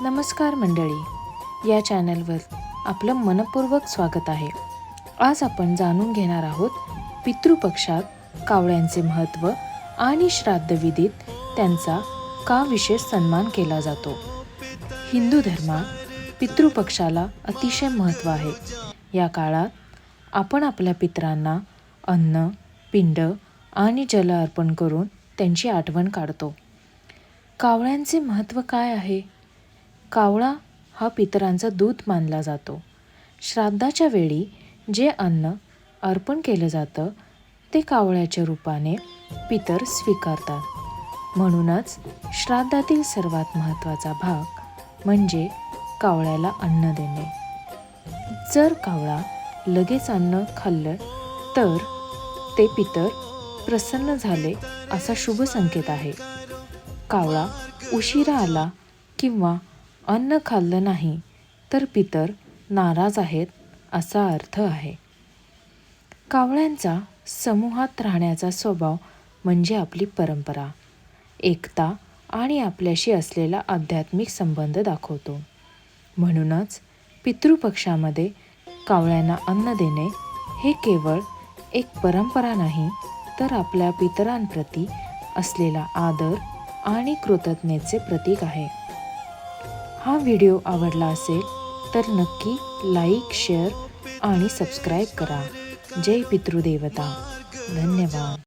नमस्कार मंडळी. या चॅनलवर आपलं मनपूर्वक स्वागत आहे. आज आपण जाणून घेणार आहोत पितृपक्षात कावळ्यांचे महत्त्व आणि श्राद्धविधीत त्यांचा का विशेष सन्मान केला जातो? हिंदू धर्मात पितृपक्षाला अतिशय महत्त्व आहे. या काळात आपण आपल्या पितरांना अन्न पिंड आणि जल अर्पण करून त्यांची आठवण काढतो. कावळ्यांचे महत्त्व काय आहे? कावळा हा पितरांचा दूत मानला जातो. श्राद्धाच्या वेळी जे अन्न अर्पण केलं जातं ते कावळ्याच्या रूपाने पितर स्वीकारतात. म्हणूनच श्राद्धातील सर्वात महत्त्वाचा भाग म्हणजे कावळ्याला अन्न देणे. जर कावळा लगेच अन्न खाल्लं तर ते पितर प्रसन्न झाले असा शुभ संकेत आहे. कावळा उशिरा आला किंवा अन्न खाल्लं नाही तर पितर नाराज आहेत असा अर्थ आहे. कावळ्यांचा समूहात राहण्याचा स्वभाव म्हणजे आपली परंपरा. एकता आणि आपल्याशी असलेला आध्यात्मिक संबंध दाखवतो. म्हणूनच पितृपक्षामध्ये कावळ्यांना अन्न देणे हे केवळ एक परंपरा नाही तर आपल्या पितरांप्रती असलेला आदर आणि कृतज्ञतेचे प्रतीक आहे. हा व्हिडिओ आवडला असेल तर नक्की लाईक शेअर आणि सबस्क्राईब करा. जय पितृदेवता. धन्यवाद.